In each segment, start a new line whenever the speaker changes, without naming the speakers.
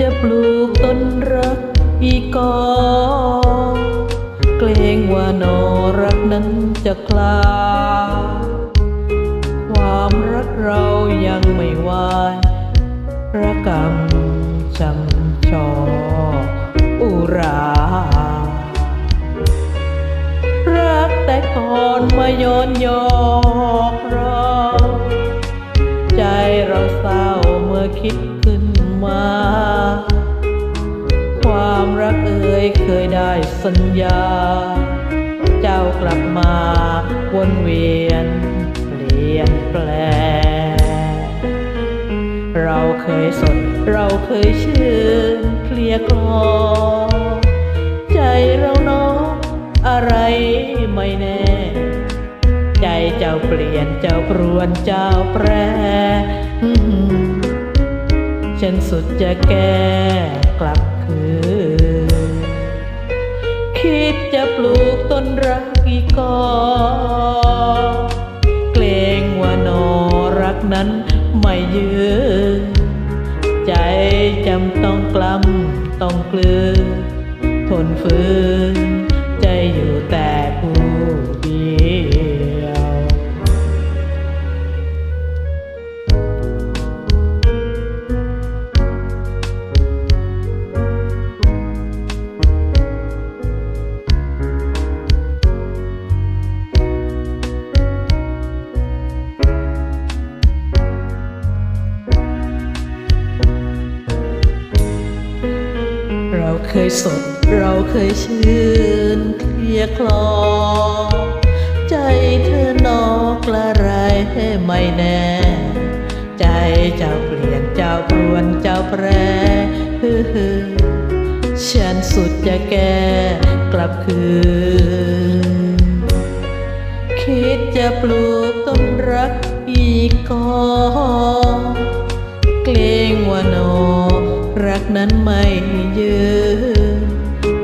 จะปลูกต้นรักอีกกอเกรงว่านอรักนั้นจะคลา ความรักเรายังไม่วายระกำช่ำชออุรา รักแต่ก่อนมาย้อนยอกเรา ใจเราเศร้าเมื่อคิดขึ้น มา ความรักเอ่ยเคยได้สัญญา เจ้ากลับมาวนเวียนเปลี่ยนแปลงเราเคยสดเราเคยชื่นเคลียกลอใจเราเนาะอะไรไม่แน่ใจเจ้าเปลี่ยนเจ้าปรวนเจ้าแปร ฉันสุดจะแก้กลับคืน คิดจะปลูกต้นรักอีกกอเกรงว่านอรักนั้นไม่ยืนใจจำต้องกล้ำต้องกลืนทนฝืน เคยสดเราเคยชื่นเคลียคลอ ใจเธอนอกละไรให้ไม่แน่ ใจเจ้าเปลี่ยนเจ้าปรวนเจ้าแปรฮือฮือฉันสุดจะแก้กลับคืน คิดจะปลูกต้นรักอีกกอเนั้นไม่ยืน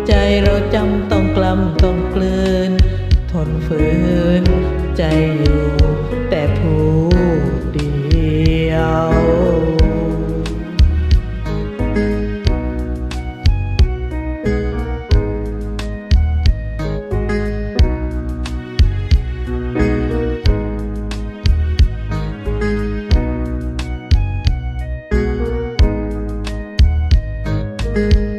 ใจเราจำต้องกล้ำต้องกลืน ทนฝืนใจอยู่
thank you